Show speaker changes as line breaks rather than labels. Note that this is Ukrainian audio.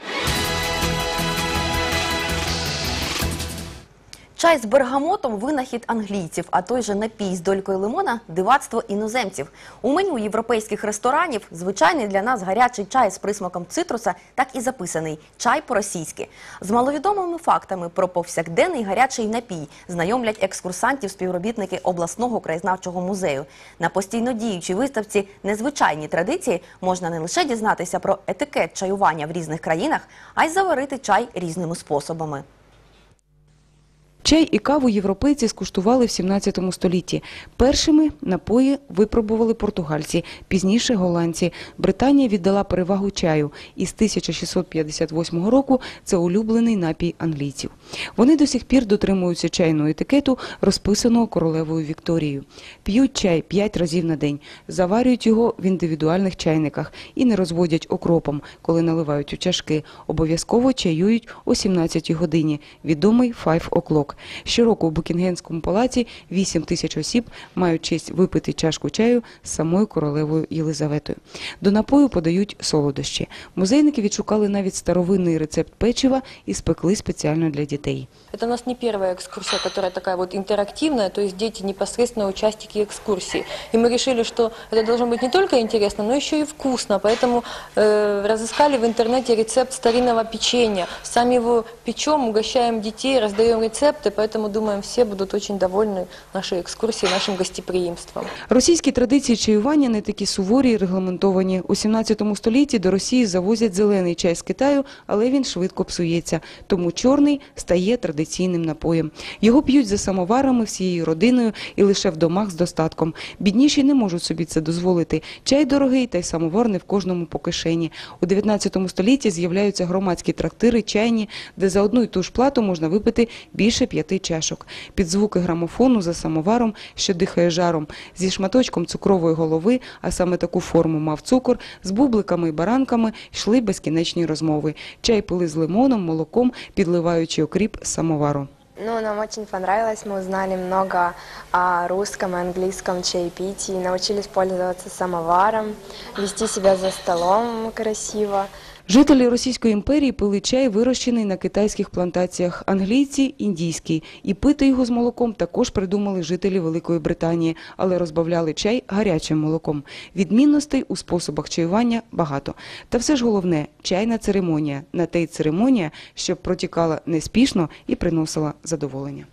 you Чай з бергамотом винахід англійців, а той же напій з долькою лимона дивацтво іноземців. У меню європейських ресторанів звичайний для нас гарячий чай з присмаком цитруса так і записаний чай по-російськи. З маловідомими фактами про повсякденний гарячий напій знайомлять екскурсантів співробітники обласного краєзнавчого музею. На постійно діючій виставці незвичайні традиції можна не лише дізнатися про етикет чаювання в різних країнах, а й заварити чай різними способами.
Чай і каву європейці скуштували в 17 столітті. Першими напої випробували португальці, пізніше голландці. Британія віддала перевагу чаю. І з 1658 року це улюблений напій англійців. Вони до сих пір дотримуються чайного етикету, розписаного королевою Вікторією. П'ють чай 5 разів на день, заварюють його в індивідуальних чайниках і не розводять окропом, коли наливають у чашки. Обов'язково чаюють о 17 годині, відомий «five o'clock» Щороку у Букінгемському палаці 8 тисяч осіб мають честь випити чашку чаю з самою королевою Єлизаветою. До напою подають солодощі. Музейники відшукали навіть старовинний рецепт печива і спекли спеціально для дітей.
Это у нас не первая экскурсия, которая такая вот интерактивная, то есть дети непосредственно участники экскурсии. И мы решили, что это должно быть не только интересно, но еще и вкусно. Поэтому э, разыскали в интернете рецепт старинного печенья. Сами его печем, угощаем детей, раздаем рецепты, поэтому думаем, все будут очень довольны нашей экскурсией, нашим гостеприимством.
Російські традиції чаювання не такі суворі і регламентовані. У 17 столітті до Росії завозять зелений чай з Китаю, але він швидко псується. Тому чорний стає традиційним напоєм. Його п'ють за самоварами всією родиною і лише в домах з достатком. Бідніші не можуть собі це дозволити. Чай дорогий, та й самовар не в кожному по кишені. У 19 столітті з'являються громадські трактири, чайні, де за одну й ту ж плату можна випити більше п'яти чашок. Під звуки грамофону за самоваром, що дихає жаром, зі шматочком цукрової голови, а саме таку форму мав цукор, з бубликами і баранками йшли безкінечні розмови. Чай пили з лимоном, молоком, підливаючи окріп з самовару.
Ну, нам очень понравилось, мы узнали много о русском и английском чаепитии, научились пользоваться самоваром, вести себя за столом красиво.
Жителі Російської імперії пили чай, вирощений на китайських плантаціях, англійці – індійський. І пити його з молоком також придумали жителі Великої Британії, але розбавляли чай гарячим молоком. Відмінностей у способах чаювання багато. Та все ж головне – чайна церемонія. На те й церемонія, щоб протікала неспішно і приносила задоволення.